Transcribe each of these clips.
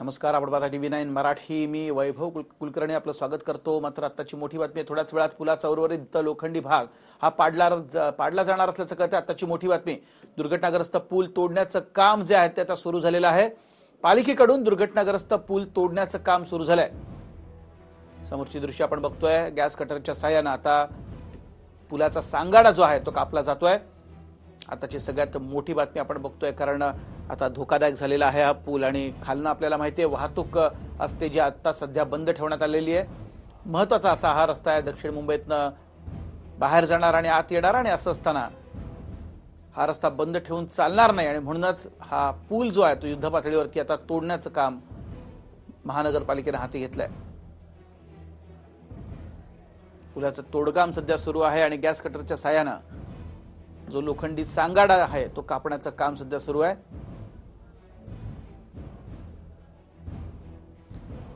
नमस्कार आपण बघा टी व्ही नाईन मराठी. मी वैभव कुल- कुलकर्णी आपलं स्वागत करतो. मात्र आत्ताची मोठी बातमी आहे. थोड्याच वेळात पुलाचा उर्वरित लोखंडी भाग. हा पाडला पाडला जाणार असल्याचं कळतं आत्ताची मोठी बातमी दुर्घटनाग्रस्त पूल तोडण्याचं काम जे आहे ते आता सुरू झालेलं आहे. पालिकेकडून दुर्घटनाग्रस्त पूल तोडण्याचं काम सुरू झालंय. समोरची दृश्य आपण बघतोय गॅस कटरच्या साह्यानं आता पुलाचा सांगाडा जो आहे तो कापला जातोय. आताची सगळ्यात मोठी बातमी आपण बघतोय कारण आता धोकादायक झालेला आहे हा पूल आणि खालनं आपल्याला माहिती आहे वाहतूक असते जी आता सध्या बंद ठेवण्यात आलेली आहे. महत्त्वाचा असा हा रस्ता आहे दक्षिण मुंबईतनं बाहेर जाणार आणि आत येणार आणि असं असताना हा रस्ता बंद ठेवून चालणार नाही आणि म्हणूनच हा पूल जो आहे तो युद्ध पातळीवरती आता तोडण्याचं काम महानगरपालिकेनं हाती घेतलंय. पुलाचं तोडकाम सध्या सुरू आहे आणि गॅस कटरच्या साह्यानं जो लोखंडी सांगाडा आहे तो कापण्याचं काम सध्या सुरू आहे.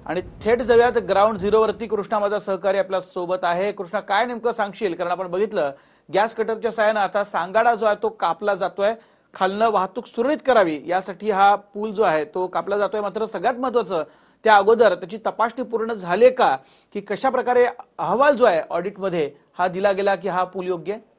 आणि थेट जाऊयात ग्राउंड झिरोवरती कृष्णा माझा सहकारी आपल्यासोबत आहे. कृष्णा काय नेमकं सांगशील? कारण आपण बघितलं गॅस कटरच्या साह्यानं आता सांगाडा जो आहे तो कापला जातोय. खालनं वाहतूक सुरळीत करावी यासाठी हा पूल जो आहे तो कापला जातोय. मात्र सगळ्यात महत्वाचं त्या अगोदर त्याची तपासणी पूर्ण झाली का? की कशा प्रकारे अहवाल जो आहे ऑडिटमध्ये हा दिला गेला की हा पूल योग्य आहे?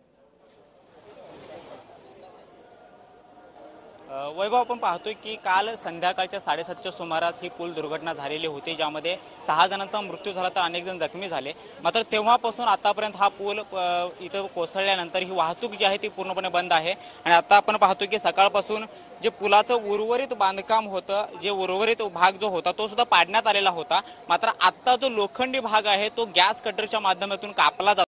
वैभव आपण पाहतोय की काल संध्याकाळच्या साडेसातच्या सुमारास ही पूल दुर्घटना झालेली होती ज्यामध्ये सहा जणांचा मृत्यू झाला तर अनेक जण जखमी झाले. मात्र तेव्हापासून आतापर्यंत हा पूल इथं कोसळल्यानंतर ही वाहतूक जी आहे ती पूर्णपणे बंद आहे. आणि आता आपण पाहतो की सकाळपासून जे पुलाचं उर्वरित बांधकाम होतं जे उर्वरित भाग जो होता तो सुद्धा पाडण्यात आलेला होता. मात्र आत्ता जो लोखंडी भाग आहे तो गॅस कटरच्या माध्यमातून कापला जातो.